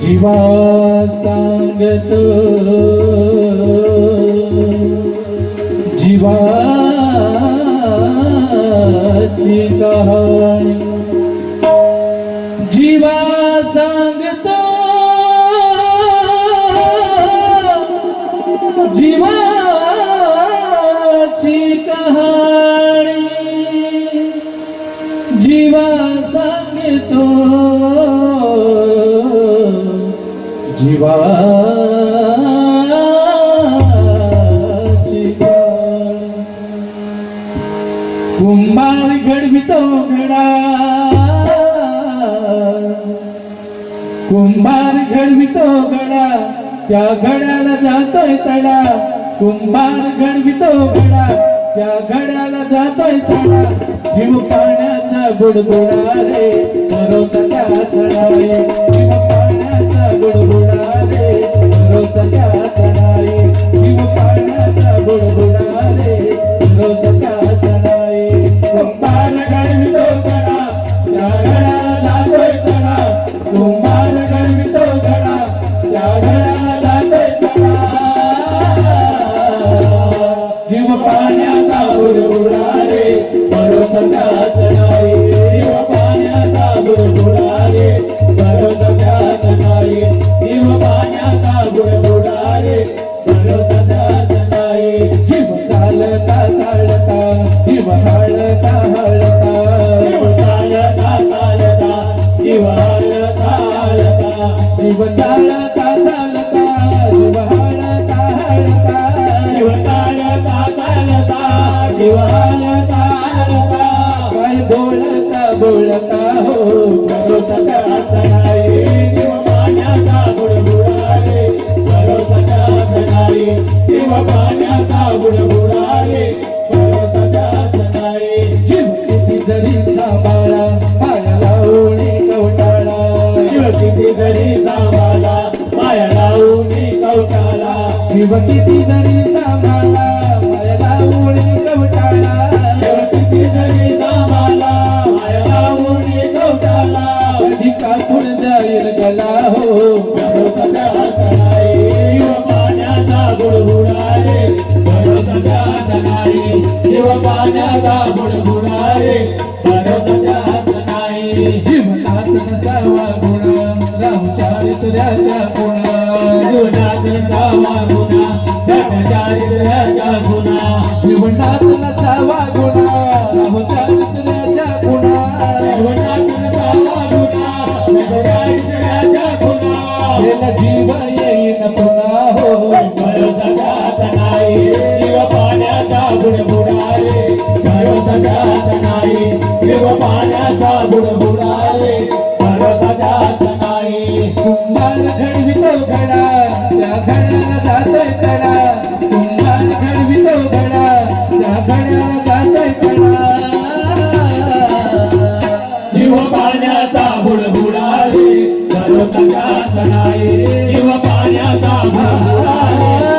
जीवा सांगतो जीवाची कहाणी। जीवा सांगतो जीवाची कहाणी। कुंभार घडवितो घडा कुंभार घडवितो घडा त्या घड्याला जातोय तडा. कुंभार घडवितो घडा त्या घड्याला जातोय तडा. जीव पाण्याचा बुडबुडा रे. भरोसा सगळ्या जीव पाण्याचा जीव पाण्याचा जीव पाण्याचा जीव चालता चालता जीव हळता हळता जीव चालता चालता जीव हळता हळता जीव चालता चालता जीव चालता चालता काय बोलता बोलता हो भरोसा चढाई जीव पाण्याचा बुडबुडा भरोसा चढाई जीव पाण्याचा बुडबुडा भरोसा चढाई जीव किती जरी सांभाळा पाया लावून कवटाळा. जीव किती जरी सांभाळा पाया लावून कवटाळा. जीव किती जरी सांभाळा चढाई जीव पाण्याचा बुडबुडा रे भरोसा चढाई जीवनात नसावा गुणा. राहू चारित्र्याच्या गुणा. जीवनात नसावा गुणा. चारित्र्याच्या गुणा. जीवनात नसावा गुणा. राहू चारित्र्याच्या गुणा. जीवनात नसावा गुणा. चारित्र्याच्या गुणा. देव पाण्याचा बुडबुडा रे जात नाही. कुंभार घडवितो घडा त्या घड्याला जातोय कडा घडवितो घडा त्या घड्याला जातोय कडा जीव पाण्याचा जात नाही. जीव पाण्याचा बुडबुडा